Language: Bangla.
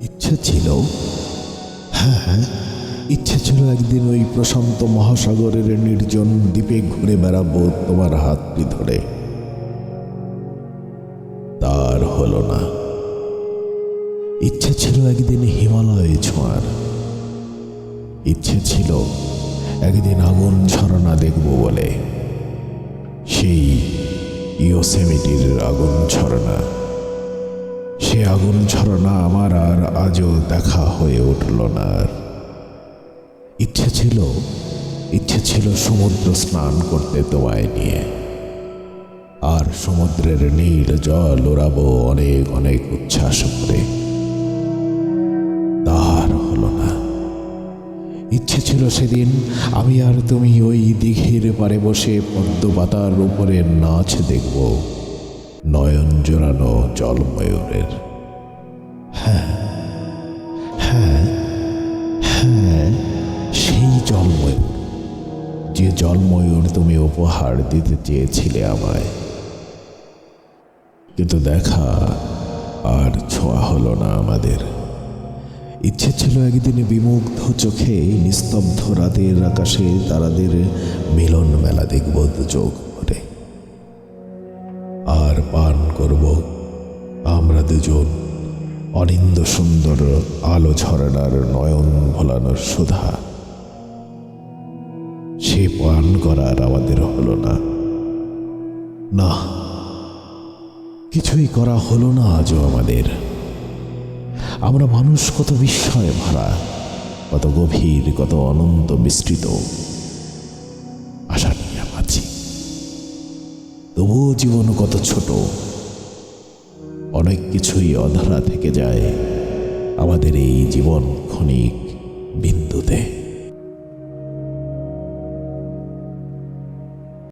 ইচ্ছে ছিল? হ্যাঁ হ্যাঁ। ইচ্ছে ছিল একদিন ওই প্রশান্ত মহাসাগরের নির্জন দ্বীপে ঘুরে বেড়াবো তোমার হাতটি ধরে। তার হল না। ইচ্ছে ছিল একদিন হিমালয়ে ছোঁয়ার। ইচ্ছে ছিল একদিন আগুন ঝরনা দেখব বলে। সেই ইয়োসেমিটির আগুন ঝরনা। সে আগুন ঝরনা আমার আর আজও দেখা হয়ে উঠল না। ইচ্ছে ছিল ইচ্ছে ছিল সমুদ্র স্নান করতে তোমায় নিয়ে। আর সমুদ্রের নীল জল ওড়াবো অনেক অনেক উচ্ছ্বাস করে তার হলো না। ইচ্ছে ছিল সেদিন আমি আর তুমি ওই দিঘির পারে বসে পদ্ম পাতার উপরে নাচ দেখব। নয়ন জোড়ানো জলময়ূরের। হ্যাঁ হ্যাঁ হ্যাঁ সেই জলময়ূর, যে জলময়ূর তুমি উপহার দিতে চেয়েছিলে আমায়। কিন্তু দেখা আর ছোঁয়া হলো না আমাদের। ইচ্ছে ছিল একদিন বিমুগ্ধ চোখে নিস্তব্ধ রাতের আকাশে তারাদের মিলন মেলা দেখব চোখ ভরে। আর পান করব দুজন অনিন্দ সুন্দর আলো ঝরনার নয়ন ভোলানোর সুধা। সে পান করার আমাদের হলো না। না, কিছুই করা হলো না আজও আমাদের। আমরা মানুষ কত বিস্ময়ে ভরা, কত গভীর, কত অনন্ত বিস্তৃত। আশা নিয়ে আছি তবুও জীবন কত ছোট অনেক কিছুই অধরা থেকে যায়। আমাদের এই জীবন ক্ষণিক বিন্দুতে।